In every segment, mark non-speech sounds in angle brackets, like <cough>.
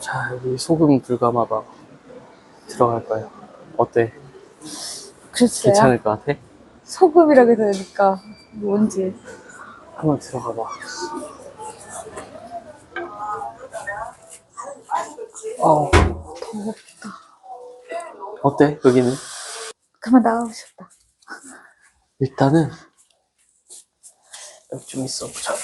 자, 여기 소금 불감아봐. 들어갈 거예요. 어때? 글쎄요. 괜찮을 것 같아? 소금이라고 들으니까 뭔지. 한번 들어가 봐. 어, 더웠다. 어때? 여기는? 그만 나가고 싶다. 일단은 여기 좀 있어 보자.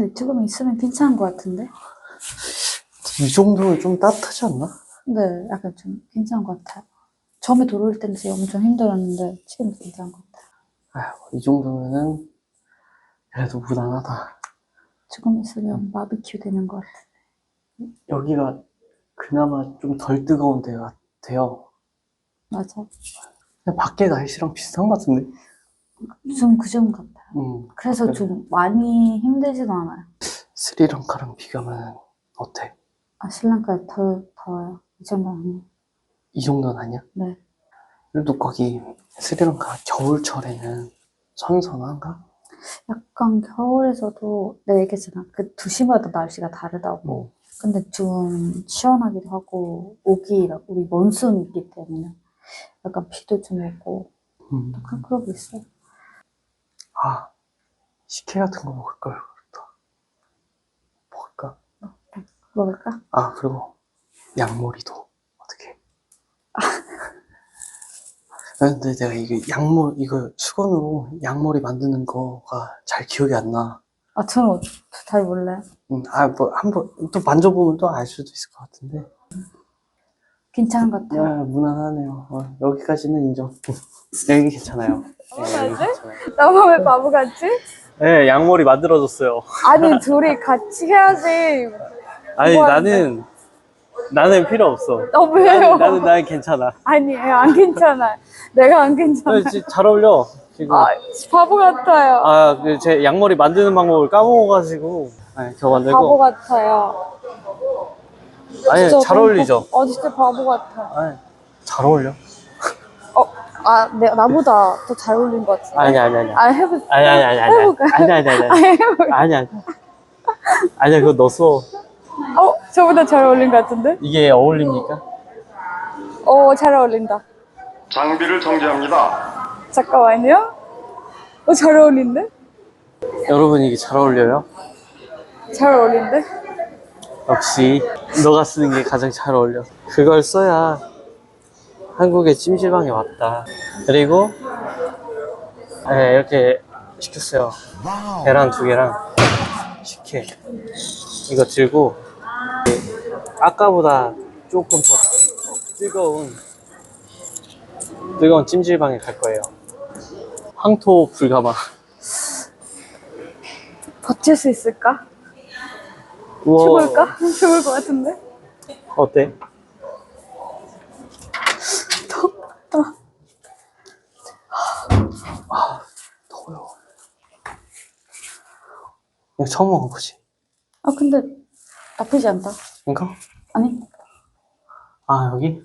근데 조금 있으면 괜찮은 것 같은데? 이 정도면 좀 따뜻하지 않나? 네, 약간 좀 괜찮은 것 같아요. 처음에 들어올 때는 진짜 엄청 힘들었는데 지금 괜찮은 것 같아요. 아휴, 이 정도면은 그래도 무난하다. 조금 있으면 바비큐 되는 것 같아요. 여기가 그나마 좀 덜 뜨거운 데 같아요. 맞아. 그냥 밖에 날씨랑 비슷한 것 같은데? 좀그 정도 같아요. 음, 그래서 그래. 좀 많이 힘들지도 않아요. 스리랑카랑 비교하면 어때? 아, 신랑까지 더 더워요. 이 정도는. 이 정도는 아니야? 네. 그래도 거기 스리랑카 겨울철에는 선선한가? 약간 겨울에서도 내가 얘기했잖아. 그 도시마다 날씨가 다르다고. 근데 좀 시원하기도 하고 오기 우리 몬순이기 때문에 약간 비도 좀 오고 음. 그런 거 있어요. 아, 식혜 같은 거 먹을 걸 그랬다. 먹을까? 먹을까? 아, 그리고 양머리도 어떻게? 근데 내가 이게 양머 이거 수건으로 양머리 만드는 거가 잘 기억이 안 나. 아 저는 어- 잘 몰라요. 음, 아, 뭐 한번 또 만져보면 또 알 수도 있을 것 같은데. 괜찮은 것 야, 같아요. 무난하네요. 어, 여기까지는 인정. <laughs> 여기 괜찮아요. 네, 여기 괜찮아요. 나만 왜 바보 같지? 네, 양머리 만들어줬어요. 아니 <laughs> 둘이 같이 해야지. 아니 뭐 나는 나는 필요 없어. 어 왜요? 나는 나는, 괜찮아. 아니에요 안 괜찮아. 내가 안 괜찮아. 어, 지- 잘 어울려 지금. 아 바보 같아요. 아, 그제 양머리 만드는 방법을 까먹어가지고. 아니, 저 바보 만들고. 같아요. 아니, 진짜 잘 어울리죠? 바- 어 진짜 바보 같아. 아니, 잘 어울려. 어, 아, 내, 나보다 더 잘 어울린 것 같은데. 아니, 아니, 아니. 아, 해볼, 아니, 아니, 아니, 아니. 해볼까요? 아니, 아니, 아니. 아, 아니, 해볼. 아니, 아니. 아니야, 그거 넣었어. 어, 저보다 잘 어울린 것 같은데? 이게 어울립니까? 어, 잘 어울린다. 장비를 정지합니다. 잠깐만요. 어, 잘 어울린데? 여러분, 이게 잘 어울려요? 잘 어울린데? 역시, 너가 쓰는 게 가장 잘 어울려. 그걸 써야 한국의 찜질방에 왔다. 그리고, 네, 이렇게 시켰어요. 계란 두 개랑 식혜. 이거 들고, 아까보다 조금 더 뜨거운, 뜨거운 찜질방에 갈 거예요. 황토 불가마. 버틸 수 있을까? 우와. 죽을까? <laughs> 죽을 것 같은데? 어때? 덥다. 더워요. 이거 처음 먹어보지? 아, 근데 나쁘지 않다. 이거? 아니, 아, 여기?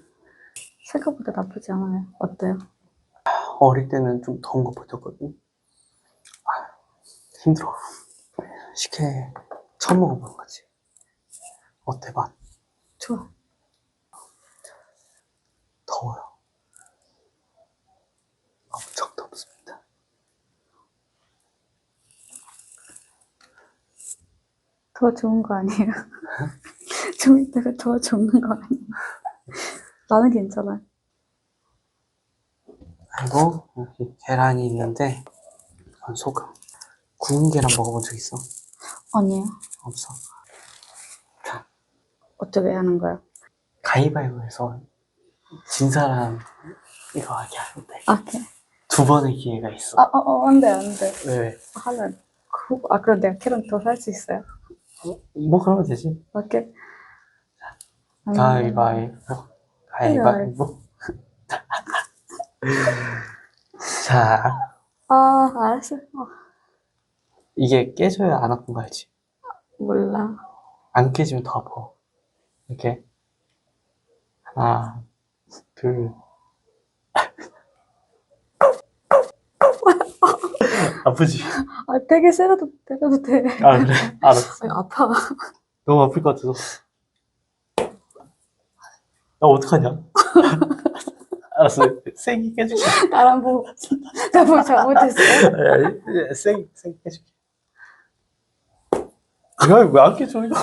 생각보다 나쁘지 않아요. 어때요? 어릴 때는 좀 더운 거 버텼거든. 아, 힘들어. 식혜 처음 먹어보는 거지. 어때, 맛? 좋아. 더워요. 엄청 덥습니다. 더 좋은 거 아니에요? <laughs> 좀 이따가 더 죽는 거 아니에요? 나는 괜찮아. 그리고 여기 계란이 있는데 이건 소금. 구운 계란 먹어본 적 있어? 아니에요. 없어. 어떻게 하는 거야? 가위바위보에서 진 사람 이거 하게 하는데 아, 오케이. 두 번의 기회가 있어. 아, 어, 어, 안 돼, 안 돼. 왜, 왜? 하면. 그, 아, 그럼 내가 캐런 더살 수 있어요? 뭐 그러면 되지. 오케이. 음, 가위바위보. 가위바위보. <laughs> 자, 아, 알았어. 어, 이게 깨져야 안 아픈 거 알지? 몰라. 안 깨지면 더 아파. 이렇게. 하나, 둘. 아프지? 아, 되게 세라도 때려도 돼. 아, 그래? 알았어. 아, 아파. 너무 아플 것 같아서. 나 어떡하냐? <laughs> 알았어. 세게 깨줄게. 나랑 뭐, 나뭐 잘못했어? 세게, 세게 깨줄게. 야, 왜안 깨져, 이거?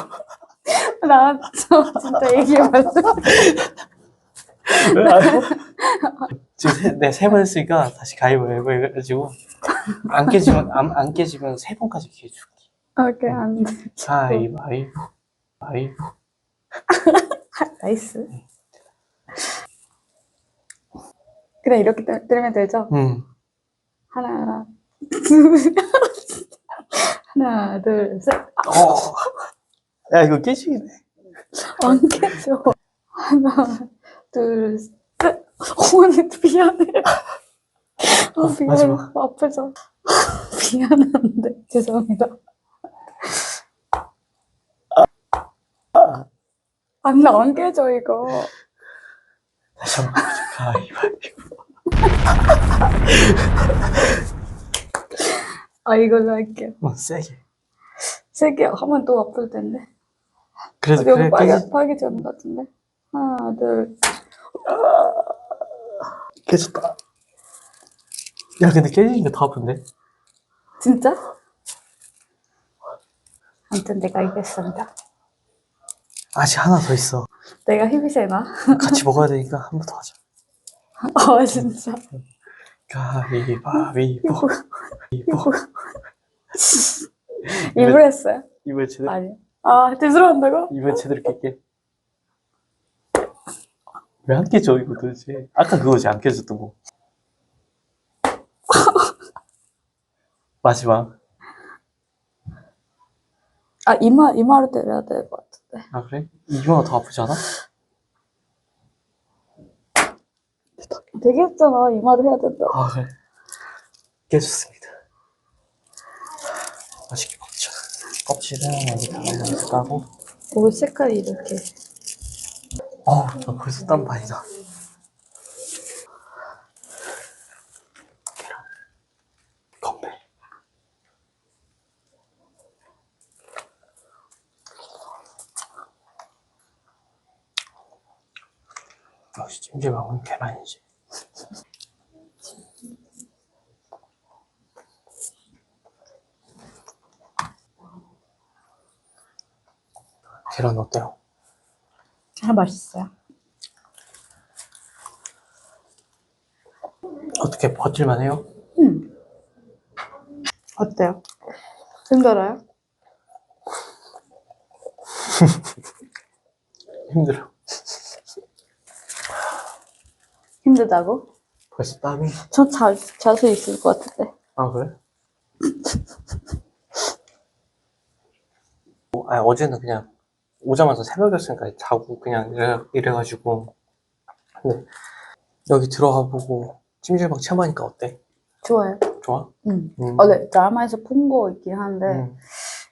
나 진짜 얘기해봤어. 왜 안, <laughs> 지금 세, <laughs> 내가 세 번 했으니까 다시 가위바위보 해가지고, 안 깨지면, 안, 안 깨지면 세 번까지 기회 줄게. 오케이, 안 돼. 가위바위보, 가위바위보. 나이스. 그냥 이렇게 때- 때리면 되죠? 응. 하나, 둘, <laughs> 하나, 둘, 셋. 어. 야, 이거 깨지겠네. 안 깨져. 하나, 둘, 셋. 오늘 미안해. <laughs> 아, 미안해. 마지막. 아프죠? <laughs> 미안한데. 죄송합니다. 안, 안 깨져, 이거. 다시 한번 해보자. 가위바위보. 아, 이걸로 할게요. 어, 세게. 세개 하면 또 아플 텐데. 그래도 여기 그래, 빨개, 깨지, 빨개지는 것 같은데. 하나, 둘. 깨졌다. 야, 근데 깨지니까 더 아픈데? 진짜? 아무튼 내가 이겼습니다. 아직 하나 더 있어. 내가 힘이 세나? 같이 먹어야 되니까 한 번 더 하자. 아, <laughs> 진짜. 가위바위보. 이거. 일부러 했어요? 이번에 제대로, 아니. 아, 죄송한다고? 이번에 제대로 깰게. 왜 안 깨져, 이거 도대체? 아까 그거지, 안 깨졌던 거. <laughs> 마지막. 아, 이마, 이마로 때려야 될 것 같은데. 아, 그래? 이거가 더 아프지 않아? 되게 했잖아. 이마로 해야 된다. 아, 그래. 깨졌습니다. 맛있게 먹자. 껍질은 여기 다 까고. 오, 색깔이 이렇게. 어우, 나 벌써 땀 많이 나. 계란. 건배. 역시 찜질방은 계란이지. <laughs> 계란 어때요? 아, 맛있어요. 어떻게 버틸만 해요? 음. 어때요? 힘들어요? <laughs> 힘들어. 힘들다고? 벌써 땀이. 저 자, 자수 있을 것 같은데. 아, 그래? 어, 아니, 어제는 그냥 오자마자 새벽이었으니까 자고 그냥 이래, 이래가지고. 근데 여기 들어가 보고 찜질방 체험하니까 어때? 좋아요. 좋아? 음. 음. 어, 네, 드라마에서 본 거 있긴 한데, 음.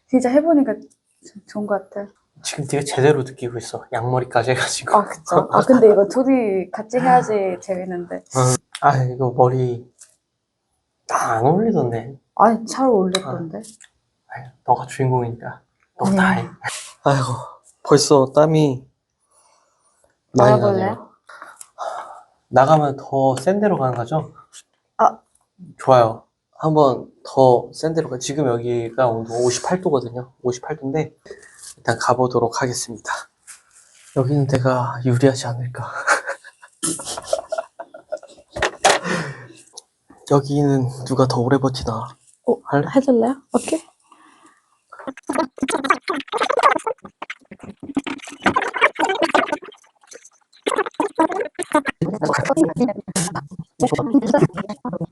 진짜 해보니까 좋은 것 같아. 지금 되게 제대로 느끼고 있어. 양머리까지 해가지고. 아, 그쵸. 아, 근데 이거 둘이 같이 해야지 재밌는데. <laughs> 아, 이거 머리 다 안 어울리던데. 아니, 잘 어울렸던데. 아유, 너가 주인공이니까. 너가 네. 다 해. 아이고, 벌써 땀이 많이? 나네요. 나가면 더 센 데로 가는 거죠? 아. 좋아요. 한번 더 센 데로 가. 지금 여기가 온도 58도거든요. 58도인데, 일단 가보도록 하겠습니다. 여기는 내가 유리하지 않을까. <laughs> 여기는 누가 더 오래 버티나. 어, 할래? 해줄래요? 오케이.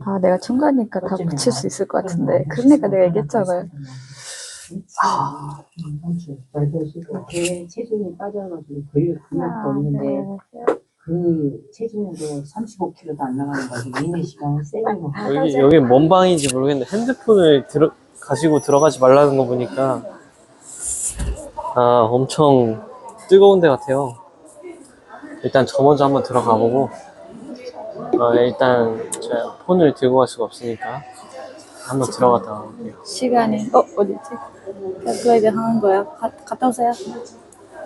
아, 내가 중간이니까 다 붙일 수 있을 것 같은데. 그러니까 내가 얘기했잖아요. 아, 그렇게 체중이 빠져가지고 거의 그만도 없는데 그 체중으로 35kg도 안 나가는 거지 이내 시간을 세는 거. 여기, 여기 뭔 방인지 모르겠는데 핸드폰을 들어, 가지고 들어가지 말라는 거 보니까 아 엄청 뜨거운 데 같아요 일단 저 먼저 한번 들어가 보고 어, 일단 제가 폰을 들고 갈 수가 없으니까 한번 들어갔다 올게요. 시간이 어 어디지? 이제 하는 거야. 가, 갔다 오세요.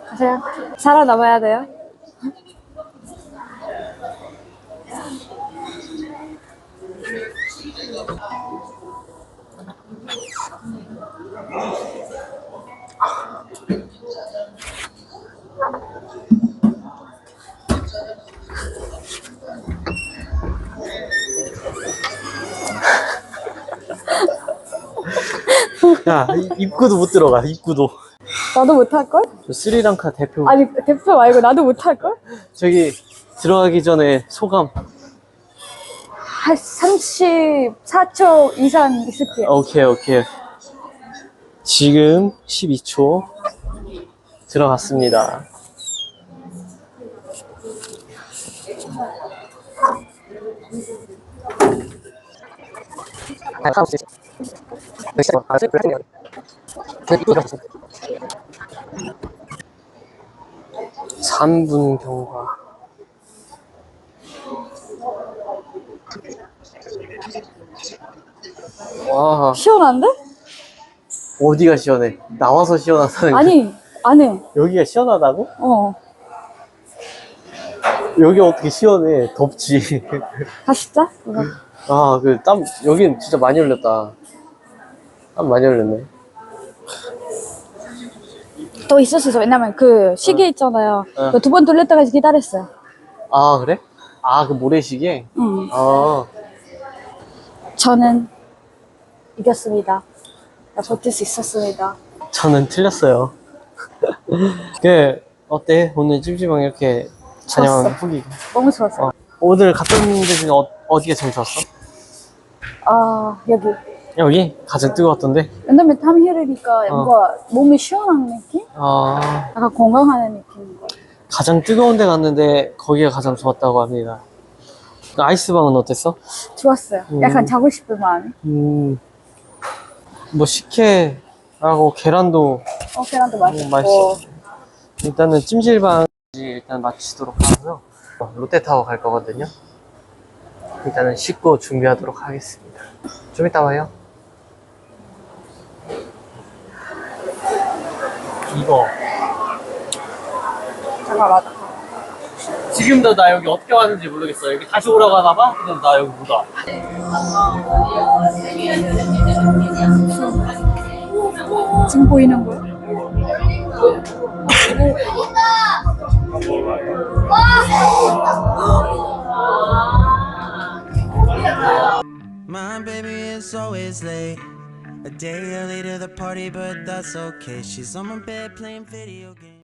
가세요. 살아남아야 돼요. 야, 이- 입구도 못 들어가, 입구도. 나도 못할 걸? 저 스리랑카 대표. 아니 대표 말고 나도 못할 걸? 저기 들어가기 전에 소감. 한 34초 이상 있을게요. 오케이, 오케이. 지금 12초 들어갔습니다. 삼분 경과. 와, 시원한데? 어디가 시원해? 나와서 시원하다는 게 아니 안해. 여기가 시원하다고? 어 여기 어떻게 시원해? 덥지. 다시 짜? 그거. 아, 그 땀, 여긴 진짜 많이 흘렸다. 땀 많이 흘렸네. 더 있어. 왜냐면 그 시계 있잖아요. 어. 그두 번 돌릴 때까지 기다렸어요. 아, 그래? 아, 그 모래시계? 응. 아, 저는 이겼습니다. 나 버틸 수 있었습니다. 저는 틀렸어요. <laughs> 그, 어때? 오늘 찜질방 이렇게 다녀온 좋았어. 후기. 너무 좋았어. 어. 오늘 갔던 데 중에 어, 어디가 제일 좋았어? 아 여기. 여기? 가장 뜨거웠던데? 왜냐면 땀 흐르니까 뭔가 몸이 시원한 느낌? 아, 약간 건강하는 느낌인 거야. 가장 뜨거운 데 갔는데 거기가 가장 좋았다고 합니다. 그 아이스방은 어땠어? 좋았어요. 음. 약간 자고 싶은 마음이. 음, 뭐 식혜하고 계란도 어, 계란도 맛있고. 음, 맛있어. 일단은 찜질방 일단 마치도록 하고요. 어, 롯데타워 갈 거거든요. 일단은 씻고 준비하도록 하겠습니다. 좀 이따 와요. 이거 잠깐만. 지금도 나 여기 어떻게 왔는지 모르겠어. 여기 다시 오라고 하나 봐? 근데 나 여기 못 와. 지금 보이는 거야? My baby is always late. A day to the party, but that's okay. She's on my bed playing video games.